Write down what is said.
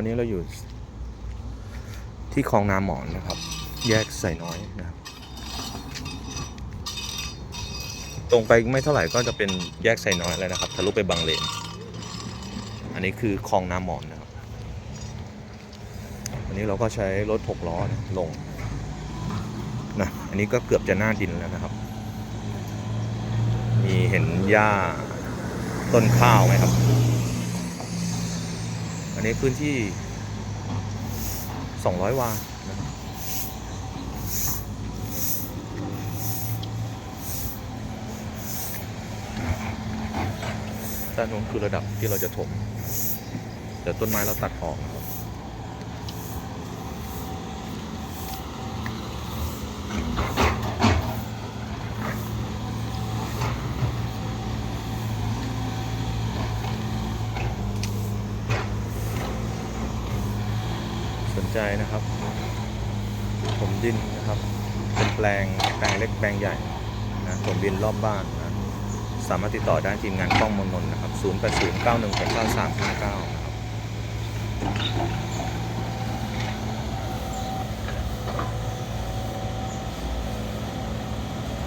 วันนี้เราอยู่ที่คลองนาหมอนนะครับ แยกใส่น้อยนะครับ ตรงไปไม่เท่าไหร่ก็จะเป็นแยกใส่น้อยแล้วนะครับทะลุไปบางเลน อันนี้คือคลองนาหมอนนะครับวันนี้เราก็ใช้รถหกล้อนี่ยลงนะอันนี้ก็เกือบจะหน้าดินแล้วนะครับ มีเห็นหญ้าต้นข้าวไหมครับ อันนี้พื้นที่ 200 วานะครับด้านนู้นคือระดับที่เราจะถมแต่ต้นไม้เราตัดออกนะครับ สนใจนะครับ ผมดินนะครับ เป็นแปลงแปลงเล็กแปลงใหญ่นะผมดินรอบบ้านนะ สามารถติดต่อได้ทีมงานกล้องมนนนะครับ 089199399